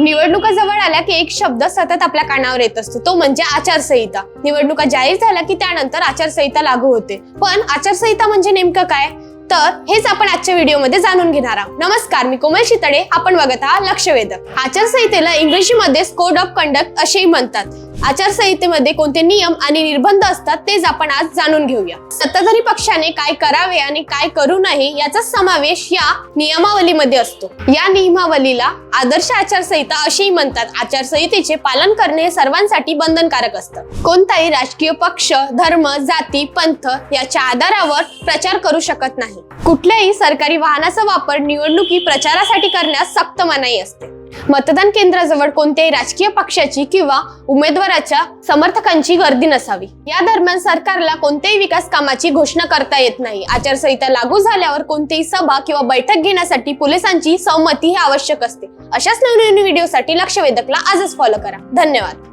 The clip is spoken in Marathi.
निवडणुका जवळ आल्या की एक शब्द सतत आपल्या कानावर येत असतो. तो म्हणजे आचारसंहिता. निवडणुका जाहीर झाल्या की त्यानंतर आचारसंहिता लागू होते. पण आचारसंहिता म्हणजे नेमकं काय? तर हेच आपण आजच्या व्हिडिओमध्ये जाणून घेणार आहोत. नमस्कार मी कोमल शितडे. आपण बघत आहात लक्षवेधक. आचारसंहितेला इंग्रजीमध्ये कोड ऑफ कंडक्ट असेही म्हणतात. आचारसंहितेमध्ये कोणते नियम आणि निर्बंध असतात तेच आपण आज जाणून घेऊया. सत्ताधारी पक्षाने काय करावे आणि काय करू नये याचा समावेश या नियमावलीमध्ये असतो. या नियमावलीला आदर्श आचारसंहिता असेही म्हणतात आचारसंहितेचे पालन करणे हे सर्वांसाठी बंधनकारक असतं. कोणताही राजकीय पक्ष धर्म जाती पंथ याच्या आधारावर प्रचार करू शकत नाही. कुठल्याही सरकारी वाहनाचा वापर निवडणुकी प्रचारासाठी करण्यास सक्त मनाई असते. मतदान केंद्राजवळ कोणत्याही राजकीय पक्षाची किंवा उमेदवाराच्या समर्थकांची गर्दी नसावी. या दरम्यान सरकारला कोणत्याही विकास कामाची घोषणा करता येत नाही. आचारसंहिता लागू झाल्यावर कोणतीही सभा किंवा बैठक घेण्यासाठी पोलिसांची संमती ही आवश्यक असते. अशाच नवनवीन व्हिडिओसाठी लक्षवेधकला आजच फॉलो करा. धन्यवाद.